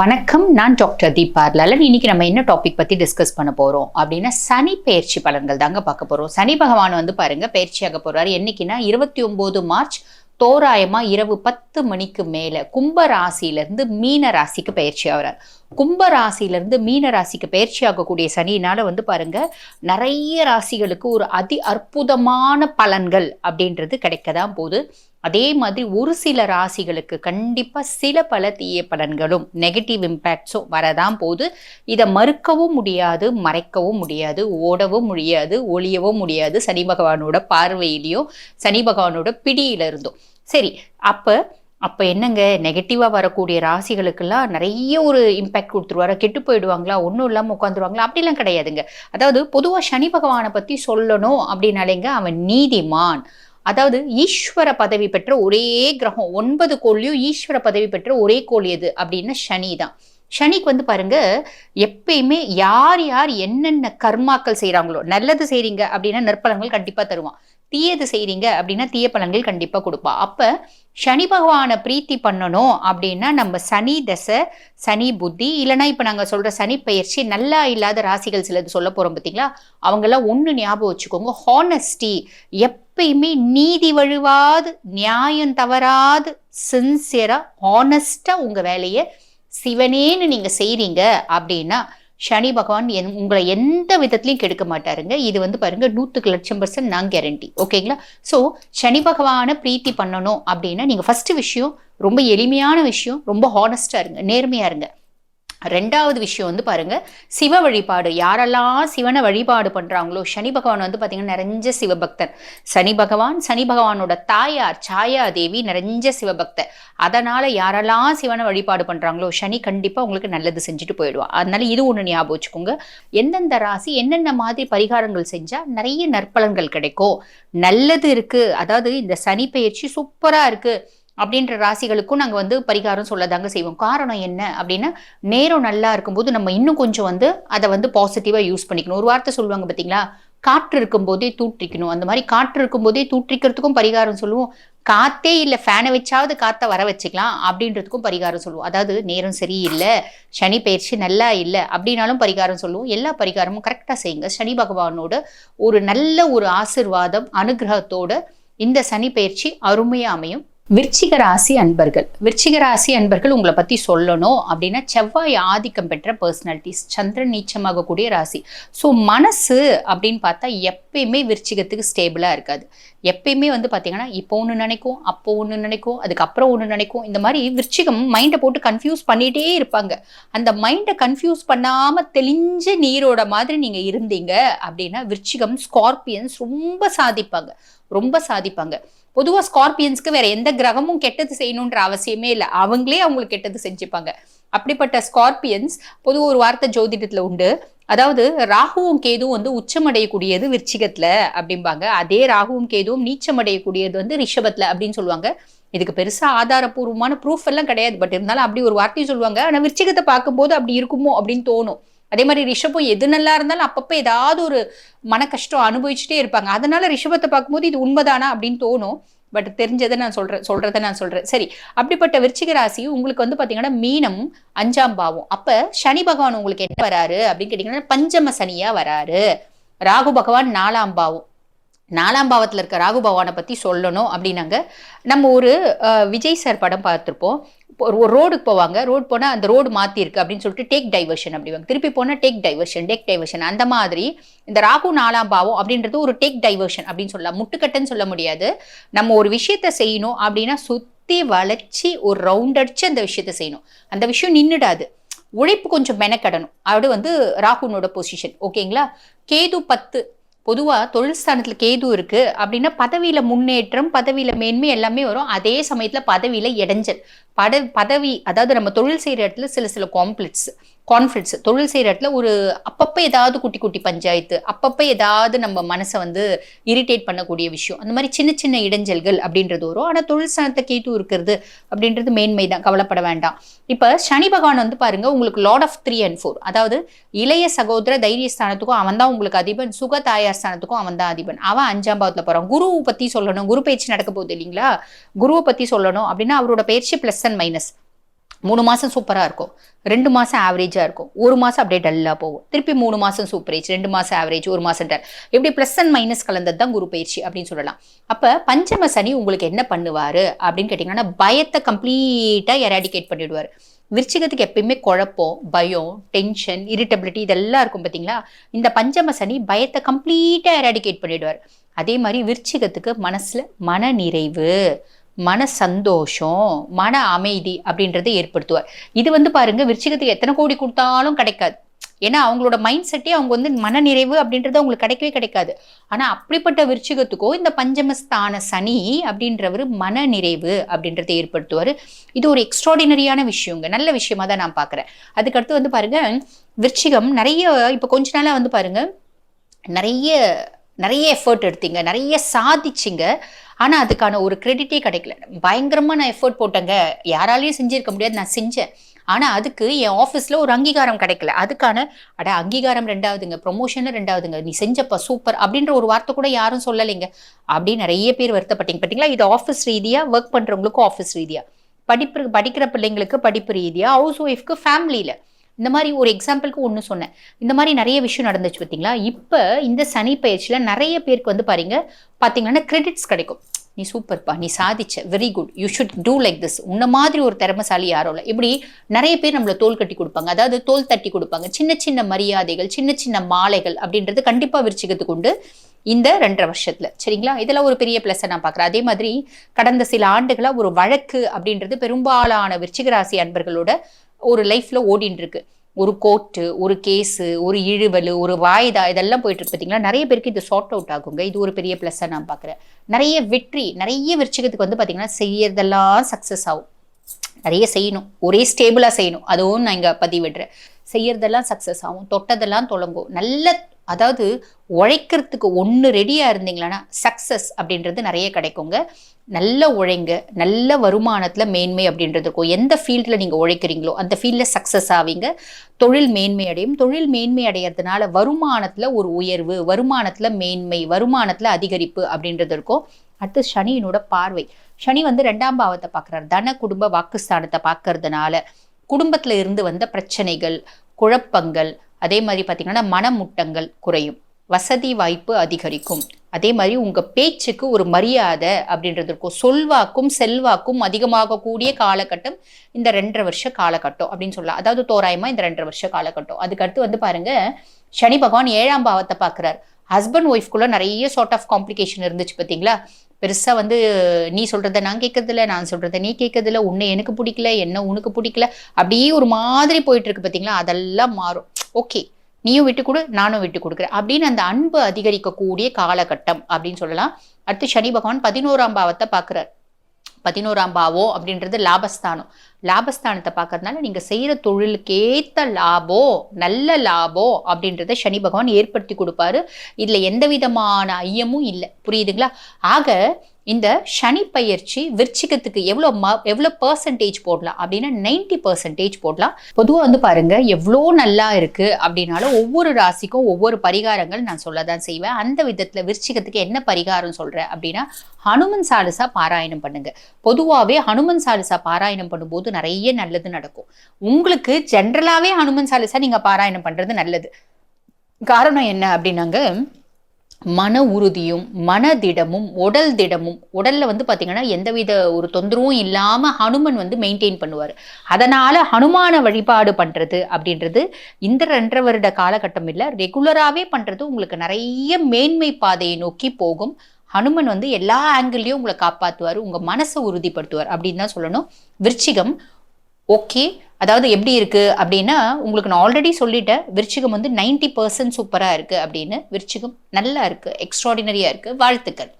வணக்கம் நான் டாக்டர் தீபா லலன். இன்னைக்கு நம்ம என்ன டாபிக் பத்தி டிஸ்கஸ் பண்ண போறோம் அப்படின்னா சனி பயிற்சி பலன்கள் தாங்க பார்க்க போறோம். சனி பகவான் வந்து பாருங்க பயிற்சியாக போறாரு. என்னைக்குன்னா இருபத்தி ஒன்பது மார்ச் தோராயமா இரவு பத்து மணிக்கு மேல கும்ப ராசியிலிருந்து மீன ராசிக்கு பயிற்சி ஆகிறார். கும்ப ராசியிலிருந்து மீன ராசிக்கு பயிற்சி ஆகக்கூடிய சனியினால் வந்து பாருங்க நிறைய ராசிகளுக்கு ஒரு அதி அற்புதமான பலன்கள் அப்படின்றது கிடைக்க தான் போகுது. அதே மாதிரி ஒரு சில ராசிகளுக்கு கண்டிப்பாக சில பல தீய பலன்களும் நெகட்டிவ் இம்பேக்ட்ஸும் வரதான் போகுது. இதை மறுக்கவும் முடியாது மறைக்கவும் முடியாது ஓடவும் முடியாது ஒளியவும் முடியாது சனி பகவானோட பார்வையிலையும் சனி பகவானோட பிடியில இருந்தும் சரி அப்போ அப்போ என்னங்க? நெகட்டிவாக வரக்கூடிய ராசிகளுக்கெல்லாம் நிறைய ஒரு இம்பேக்ட் கொடுத்துருவாரா? கெட்டு போயிடுவாங்களா? ஒன்றும் இல்லாமல் உட்காந்துருவாங்களா அப்படிலாம் கிடையாதுங்க. அதாவது பொதுவாக சனி பகவானை பற்றி சொல்லணும் அப்படின்னாலேங்க அவன் நீதிமான். அதாவது ஈஸ்வர பதவி பெற்ற ஒரே கிரகம் ஒன்பது கோள்லையும் ஈஸ்வர பதவி பெற்ற ஒரே கோள் எது? அப்படின்னா சனி தான். சனிக்கு வந்து பாருங்க எப்பயுமே யார் யார் என்னென்ன கர்மாக்கள் செய்கிறாங்களோ நல்லது செய்றீங்க அப்படின்னா நற்பலங்கள் கண்டிப்பாக தருவான். தீயது செய்கிறீங்க அப்படின்னா தீய பலன்கள் கண்டிப்பாக கொடுப்பா. அப்போ சனி பகவானை பிரீத்தி பண்ணணும் அப்படின்னா நம்ம சனி தசை சனி புத்தி இல்லைன்னா இப்போ நாங்கள் சொல்கிற சனி பயிற்சி நல்லா இல்லாத ராசிகள் சிலது சொல்ல போகிறோம் பார்த்தீங்களா அவங்கெல்லாம் ஒன்று ஞாபகம் வச்சுக்கோங்க. ஹானஸ்டி எப்பயுமே நீதி வழுவாது நியாயம் தவறாது சின்சியராக ஹானஸ்டாக உங்கள் வேலையை சிவனேன்னு நீங்கள் செய்கிறீங்க அப்படின்னா சனி பகவான் என் உங்களை எந்த விதத்துலையும் கெடுக்க மாட்டாருங்க. இது வந்து பாருங்க நூற்றுக்கு லட்சம் பர்சன்ட் நான் கேரண்டி ஓகேங்களா? ஸோ சனி பகவானை பிரீத்தி பண்ணணும் அப்படின்னா நீங்கள் ஃபஸ்ட்டு விஷயம் ரொம்ப எளிமையான விஷயம் ரொம்ப ஹானஸ்டாக இருங்க நேர்மையாக இருங்க. ரெண்டாவது விஷயம் வந்து பாருங்கள் சிவ வழிபாடு. யாரெல்லாம் சிவனை வழிபாடு பண்ணுறாங்களோ சனி பகவான் வந்து பார்த்திங்கன்னா நிறைஞ்ச சிவபக்தன் சனி பகவான் சனி பகவானோட தாயார் சாயா தேவி நிறைஞ்ச சிவபக்தர். அதனால் யாரெல்லாம் சிவனை வழிபாடு பண்ணுறாங்களோ சனி கண்டிப்பாக உங்களுக்கு நல்லது செஞ்சுட்டு போயிடுவான் அதனால இது ஒன்று ஞாபகம் வச்சுக்கோங்க. எந்தெந்த ராசி என்னென்ன மாதிரி பரிகாரங்கள் செஞ்சால் நிறைய நற்பலன்கள் கிடைக்கும். நல்லது இருக்குது அதாவது இந்த சனி பயிற்சி சூப்பராக இருக்குது அப்படின்ற ராசிகளுக்கும் நாங்கள் வந்து பரிகாரம் சொல்லதாங்க செய்வோம். காரணம் என்ன அப்படின்னா நேரம் நல்லா இருக்கும்போது நம்ம இன்னும் கொஞ்சம் வந்து அதை வந்து பாசிட்டிவாக யூஸ் பண்ணிக்கணும். ஒரு வார்த்தை சொல்லுவாங்க பார்த்தீங்களா காற்று இருக்கும்போதே தூற்றிக்கணும். அந்த மாதிரி காற்று இருக்கும்போதே தூற்றிக்கிறதுக்கும் பரிகாரம் சொல்லுவோம். காத்தே இல்லை ஃபேனை வச்சாவது காற்றை வர வச்சுக்கலாம் அப்படின்றதுக்கும் பரிகாரம் சொல்லுவோம். அதாவது நேரம் சரியில்லை சனி பயிற்சி நல்லா இல்லை அப்படின்னாலும் பரிகாரம் சொல்லுவோம். எல்லா பரிகாரமும் கரெக்டாக செய்யுங்க. சனி பகவானோட ஒரு நல்ல ஒரு ஆசிர்வாதம் அனுகிரகத்தோட இந்த சனி பயிற்சி அருமையாக அமையும். விருச்சிக ராசி அன்பர்கள். விருச்சிக ராசி அன்பர்கள் உங்களை பற்றி சொல்லணும் அப்படின்னா செவ்வாய் ஆதிக்கம் பெற்ற பர்சனாலிட்டிஸ் சந்திரன் நீச்சமாகக்கூடிய ராசி. ஸோ மனசு அப்படின்னு பார்த்தா எப்பயுமே விருச்சிகத்துக்கு ஸ்டேபிளாக இருக்காது. எப்பயுமே வந்து பார்த்தீங்கன்னா இப்போ ஒன்று நினைக்கும் அப்போ ஒன்று நினைக்கும் அதுக்கப்புறம் ஒன்று நினைக்கும். இந்த மாதிரி விருச்சிகம் மைண்டை போட்டு கன்ஃபியூஸ் பண்ணிகிட்டே இருப்பாங்க. அந்த மைண்டை கன்ஃபியூஸ் பண்ணாமல் தெளிஞ்ச நீரோட மாதிரி நீங்கள் இருந்தீங்க அப்படின்னா விருச்சிகம் ஸ்கார்பியன்ஸ் ரொம்ப சாதிப்பாங்க. ரொம்ப சாதிப்பாங்க. பொதுவாக ஸ்கார்பியன்ஸ்க்கு வேற எந்த கிரகமும் கெட்டது செய்யணுன்ற அவசியமே இல்லை. அவங்களே அவங்களுக்கு கெட்டது செஞ்சுப்பாங்க. அப்படிப்பட்ட ஸ்கார்பியன்ஸ் பொதுவாக ஒரு வார்த்தை ஜோதிடத்தில் உண்டு. அதாவது ராகுவும் கேதுவும் வந்து உச்சமடையக்கூடியது விருச்சிகத்துல அப்படிம்பாங்க. அதே ராகுவும் கேதுவும் நீச்சமடையக்கூடியது வந்து ரிஷபத்துல அப்படின்னு சொல்லுவாங்க. இதுக்கு பெருசா ஆதாரப்பூர்வமான ப்ரூஃப் எல்லாம் கிடையாது. பட் இருந்தாலும் அப்படி ஒரு வார்த்தையும் சொல்லுவாங்க. ஆனா விருச்சிகத்தை பார்க்கும்போது அப்படி இருக்குமோ அப்படின்னு தோணும். அதே மாதிரி ரிஷபம் எது நல்லா இருந்தாலும் அப்பப்போ ஏதாவது ஒரு மன கஷ்டம் அனுபவிச்சுட்டே இருப்பாங்க. அதனால ரிஷபத்தை பார்க்கும்போது இது உண்மைதானா அப்படின்னு தோணும். பட் தெரிஞ்சதை நான் சொல்கிறேன் சொல்கிறத நான் சொல்கிறேன் சரி அப்படிப்பட்ட விருச்சிக ராசி உங்களுக்கு வந்து பார்த்தீங்கன்னா மீனம் அஞ்சாம் பாவம். அப்போ சனி பகவான் உங்களுக்கு என்ன வராரு அப்படின்னு கேட்டிங்கன்னா பஞ்சம சனியாக வராரு. ராகு பகவான் நாலாம் பாவம். நாலாம் பாவத்தில் இருக்க ராகு பகவானை பற்றி சொல்லணும் அப்படின்னாங்க. நம்ம ஒரு விஜய் சார் படம் பார்த்துருப்போம். ஒரு ரோடுக்கு போவாங்க. ரோடு போனால் அந்த ரோடு மாற்றிருக்கு அப்படின்னு சொல்லிட்டு டேக் டைவர்ஷன் அப்படிவாங்க. திருப்பி போனால் டேக் டைவர்ஷன் டேக் டைவர்ஷன் அந்த மாதிரி இந்த ராகு நாலாம் பாவம் அப்படின்றது ஒரு டேக் டைவர்ஷன் அப்படின்னு சொல்லலாம். முட்டுக்கட்டைன்னு சொல்ல முடியாது. நம்ம ஒரு விஷயத்த செய்யணும் அப்படின்னா சுற்றி வளைச்சி ஒரு ரவுண்ட் அடித்து அந்த விஷயத்த செய்யணும். அந்த விஷயம் நின்றுடாது உழைப்பு கொஞ்சம் மெனக்கடணும். அது வந்து ராகுனோட பொசிஷன் ஓகேங்களா கேது பத்து பொதுவா தொழில் ஸ்தானத்துல கேது இருக்கு அப்படின்னா பதவியில முன்னேற்றம் பதவியில மேன்மை எல்லாமே வரும். அதே சமயத்துல பதவியில இடைஞ்சல். பட பதவி அதாவது நம்ம தொழில் செய்யற இடத்துல சில சில காம்ப்ளெக்ஸ் கான்ஃப்ளிக்ஸ் தொழில் செய்கிற இடத்துல ஒரு அப்பப்போ ஏதாவது குட்டி குட்டி பஞ்சாயத்து அப்பப்போ ஏதாவது நம்ம மனசை வந்து இரிட்டேட் பண்ணக்கூடிய விஷயம். அந்த மாதிரி சின்ன சின்ன இடைஞ்சல்கள் அப்படின்றது வரும். ஆனால் தொழில் ஸ்தானத்தை கேட்டு இருக்கிறது அப்படின்றது மேன்மை தான். கவலைப்பட வேண்டாம். இப்போ சனி பகவான் வந்து பாருங்கள் உங்களுக்கு lord of three and four அதாவது இளைய சகோதர தைரிய ஸ்தானத்துக்கும் அவன் தான் உங்களுக்கு அதிபன். சுக தாயார் ஸ்தானத்துக்கும் அவன் தான் அதிபன். அவன் அஞ்சாம் பாவத்தில் போகிறான் குருவை பற்றி சொல்லணும். குரு பயிற்சி நடக்க போகுது இல்லைங்களா? குருவை பற்றி சொல்லணும் அப்படின்னா அவரோட பயிற்சி ப்ளஸ் அண்ட் மைனஸ் மூணு மாதம் சூப்பராக இருக்கும். ரெண்டு மாதம் ஆவரேஜாக இருக்கும். ஒரு மாதம் அப்படியே டல்லாக போகும். திருப்பி மூணு மாதம் சூப்பரேஜ் ரெண்டு மாதம் ஆவரேஜ் ஒரு மாதம் டல் இப்படி ப்ளஸ் அண்ட் மைனஸ் கலந்தது தான் குரு பயிற்சி அப்படின்னு சொல்லலாம். அப்போ பஞ்சம சனி உங்களுக்கு என்ன பண்ணுவார் அப்படின்னு கேட்டிங்கன்னா பயத்தை கம்ப்ளீட்டாக எராடிகேட் பண்ணிவிடுவார் விருச்சிகத்துக்கு எப்பயுமே குழப்பம் பயம் டென்ஷன் இரிட்டபிலிட்டி இதெல்லாம் இருக்கும் பார்த்தீங்களா? இந்த பஞ்சம சனி பயத்தை கம்ப்ளீட்டாக எராடிகேட் பண்ணிவிடுவார் அதே மாதிரி விருச்சிகத்துக்கு மனசில் மன நிறைவு மன சந்தோஷம் மன அமைதி அப்படின்றத ஏற்படுத்துவார். இது வந்து பாருங்க விருச்சிகத்துக்கு எத்தனை கோடி கொடுத்தாலும் கிடைக்காது. ஏன்னா அவங்களோட மைண்ட் செட்டே அவங்க வந்து மன நிறைவு அப்படின்றது அவங்களுக்கு கிடைக்கவே கிடைக்காது. ஆனா அப்படிப்பட்ட விருச்சிகத்துக்கோ இந்த பஞ்சமஸ்தான சனி அப்படின்றவர் மன நிறைவு அப்படின்றத ஏற்படுத்துவார். இது ஒரு எக்ஸ்ட்ராடினரியான விஷயங்க. நல்ல விஷயமா தான் நான் பார்க்குறேன். அதுக்கடுத்து வந்து பாருங்க விருச்சிகம் நிறைய இப்போ கொஞ்ச நாளாக வந்து பாருங்க நிறைய நிறைய எஃபர்ட் எடுத்தீங்க நிறைய சாதிச்சிங்க. ஆனால் அதுக்கான ஒரு கிரெடிட்டே கிடைக்கல. பயங்கரமாக நான் எஃபர்ட் போட்டேங்க. யாராலையும் செஞ்சிருக்க முடியாது நான் செஞ்சேன். ஆனால் அதுக்கு என் ஆஃபீஸில் ஒரு அங்கீகாரம் கிடைக்கல. அதுக்கான அட அங்கீகாரம் ரெண்டாவதுங்க ப்ரொமோஷனும் ரெண்டாவதுங்க. நீ செஞ்சப்பா சூப்பர் அப்படின்ற ஒரு வார்த்தை கூட யாரும் சொல்லலைங்க. அப்படின்னு நிறைய பேர் வருத்தப்பட்டீங்க. பார்த்தீங்களா இது ஆஃபீஸ் ரீதியாக ஒர்க் பண்ணுறவங்களுக்கும் ஆஃபீஸ் ரீதியாக படிப்பு படிக்கிற பிள்ளைங்களுக்கு படிப்பு ரீதியாக ஹவுஸ் ஒய்ஃப்க்கு ஃபேமிலியில் இந்த மாதிரி ஒரு எக்ஸாம்பிளுக்கு ஒன்று சொன்னேன். இந்த மாதிரி நிறைய விஷயம் நடந்துச்சு பார்த்தீங்களா? இப்போ இந்த சனி பயிற்சியில் நிறைய பேருக்கு வந்து பாருங்க பார்த்தீங்கன்னா கிரெடிட்ஸ் கிடைக்கும். நீ சூப்பர்ப்பா நீ சாதிச்ச very good you should do like this உன்ன மாதிரி ஒரு திறமசாலி யாரோ இல்லை. இப்படி நிறைய பேர் நம்மளை தோல் கட்டி கொடுப்பாங்க. அதாவது தோல் தட்டி கொடுப்பாங்க. சின்ன சின்ன மரியாதைகள் சின்ன சின்ன மாலைகள் அப்படின்றது கண்டிப்பாக விரிச்சிக்கிறதுக்கு உண்டு இந்த ரெண்டரை வருஷத்தில். சரிங்களா? இதெல்லாம் ஒரு பெரிய பிளஸ் நான் பார்க்குறேன். அதே மாதிரி கடந்த சில ஆண்டுகளாக ஒரு வழக்கு அப்படின்றது பெரும்பாலான விருச்சிகராசி அன்பர்களோட ஒரு லைஃப்ல ஓடின்னு இருக்கு ஒரு கோர்ட்டு ஒரு கேஸு ஒரு இழுவல் ஒரு வாய்தா இதெல்லாம் போயிட்டு இருக்கு பார்த்தீங்களா நிறைய பேருக்கு இது சார்ட் அவுட் ஆகுங்க. இது ஒரு பெரிய ப்ளஸ்ஸாக நான் பார்க்குறேன் நிறைய வெற்றி நிறைய விருச்சிகத்துக்கு வந்து பார்த்தீங்கன்னா செய்யறதெல்லாம் சக்ஸஸ் ஆகும். நிறைய செய்யணும். ஒரே ஸ்டேபிளாக செய்யணும். அதுவும் நான் இங்கே பதிவிடுறேன். செய்யறதெல்லாம் சக்ஸஸ் ஆகும். தொட்டதெல்லாம் தொடங்கும். நல்ல அதாவது உழைக்கிறதுக்கு ஒன்று ரெடியாக இருந்தீங்களன்னா சக்ஸஸ் அப்படின்றது நிறைய கிடைக்குங்க. நல்ல உழைங்க நல்ல வருமானத்தில் மேன்மை அப்படின்றது இருக்கும். எந்த ஃபீல்டில் நீங்கள் உழைக்கிறீங்களோ அந்த ஃபீல்டில் சக்ஸஸ் ஆவீங்க. தொழில் மேன்மை அடையும். தொழில் மேன்மை அடையிறதுனால வருமானத்தில் ஒரு உயர்வு வருமானத்தில் மேன்மை வருமானத்தில் அதிகரிப்பு அப்படின்றது இருக்கும். அடுத்து சனியினோட பார்வை. சனி வந்து ரெண்டாம் பாவத்தை பார்க்குறாரு. தன குடும்ப வாக்குஸ்தானத்தை பார்க்கறதுனால குடும்பத்தில் இருந்து வந்த பிரச்சனைகள் குழப்பங்கள் அதே மாதிரி பார்த்திங்கன்னா மனமுட்டங்கள் குறையும். வசதி வாய்ப்பு அதிகரிக்கும். அதே மாதிரி உங்கள் பேச்சுக்கு ஒரு மரியாதை அப்படின்றது இருக்கும். சொல்வாக்கும் செல்வாக்கும் அதிகமாக கூடிய காலகட்டம் இந்த ரெண்டரை வருஷ காலகட்டம் அப்படின்னு சொல்லலாம். அதாவது தோராயமா இந்த ரெண்டரை வருஷ காலகட்டம். அதுக்கடுத்து வந்து பாருங்கள் சனி பகவான் ஏழாம் பாவத்தை பார்க்குறார். ஹஸ்பண்ட் ஒய்ஃப்குள்ளே நிறைய சார்ட் ஆஃப் காம்ப்ளிகேஷன் இருந்துச்சு பார்த்தீங்களா? பெருசாக வந்து நீ சொல்கிறத நான் கேட்கறதில்ல நான் சொல்கிறத நீ கேட்கறதில்ல உன்னை எனக்கு பிடிக்கல என்ன உனக்கு பிடிக்கல அப்படியே ஒரு மாதிரி போயிட்டுருக்கு பார்த்தீங்களா? அதெல்லாம் மாறும். ஓகே. நீயும் விட்டு கொடு நானும் விட்டு கொடுக்குறேன். அப்படின்னு அந்த அன்பு அதிகரிக்கக்கூடிய காலகட்டம் அப்படின்னு சொல்லலாம். அடுத்து சனி பகவான் பதினோராம் பாவத்தை பார்க்குறார். பதினோராம் பாவம் அப்படின்றது லாபஸ்தானம். லாபஸ்தானத்தை பார்க்கறதுனால நீங்க செய்யற தொழிலுக்கேத்த லாபம் நல்ல லாபம் அப்படின்றத சனி பகவான் ஏற்படுத்தி கொடுப்பாரு. இதுல எந்த விதமான ஐயமும் இல்லை. புரியுதுங்களா? ஆக இந்த சனி பயிற்சி விருச்சிகத்துக்கு எவ்வளோ ம எவ்வளோ பர்சன்டேஜ் போடலாம் அப்படின்னா நைன்டி பர்சன்டேஜ் போடலாம். பொதுவாக வந்து பாருங்க எவ்வளோ நல்லா இருக்கு அப்படின்னாலும் ஒவ்வொரு ராசிக்கும் ஒவ்வொரு பரிகாரங்கள் நான் சொல்ல தான் செய்வேன். அந்த விதத்தில் விருச்சிகத்துக்கு என்ன பரிகாரம் சொல்கிறேன் அப்படின்னா ஹனுமன் சாலிசா பாராயணம் பண்ணுங்க. பொதுவாகவே ஹனுமன் சாலிசா பாராயணம் பண்ணும்போது நிறைய நல்லது நடக்கும். உங்களுக்கு ஜென்ரலாகவே ஹனுமன் சாலிசா நீங்கள் பாராயணம் பண்ணுறது நல்லது. காரணம் என்ன அப்படின்னாங்க மன உறுதியும் மனதிடமும் உடல் திடமும் உடல்ல வந்து பாத்தீங்கன்னா எந்தவித ஒரு தொந்தரவும் இல்லாம ஹனுமன் வந்து மெயின்டைன் பண்ணுவார். அதனால ஹனுமான வழிபாடு பண்றது அப்படின்றது இந்த ரெண்டரை வருட காலகட்டம் இல்லை ரெகுலராகவே பண்றது உங்களுக்கு நிறைய மேன்மை பாதையை நோக்கி போகும். ஹனுமன் வந்து எல்லா ஆங்கிள்லேயும் உங்களை காப்பாற்றுவார் உங்கள் மனசை உறுதிப்படுத்துவார் அப்படின்னு தான் சொல்லணும். விருச்சிகம் ஓகே அதாவது எப்படி இருக்குது அப்படின்னா உங்களுக்கு நான் ஆல்ரெடி சொல்லிட்டேன் விருச்சிகம் வந்து நைன்டி பர்சன்ட் சூப்பராக இருக்குது அப்படின்னு விருச்சிகம் நல்லா இருக்குது எக்ஸ்ட்ராடினரியாக இருக்குது வாழ்த்துக்கள்.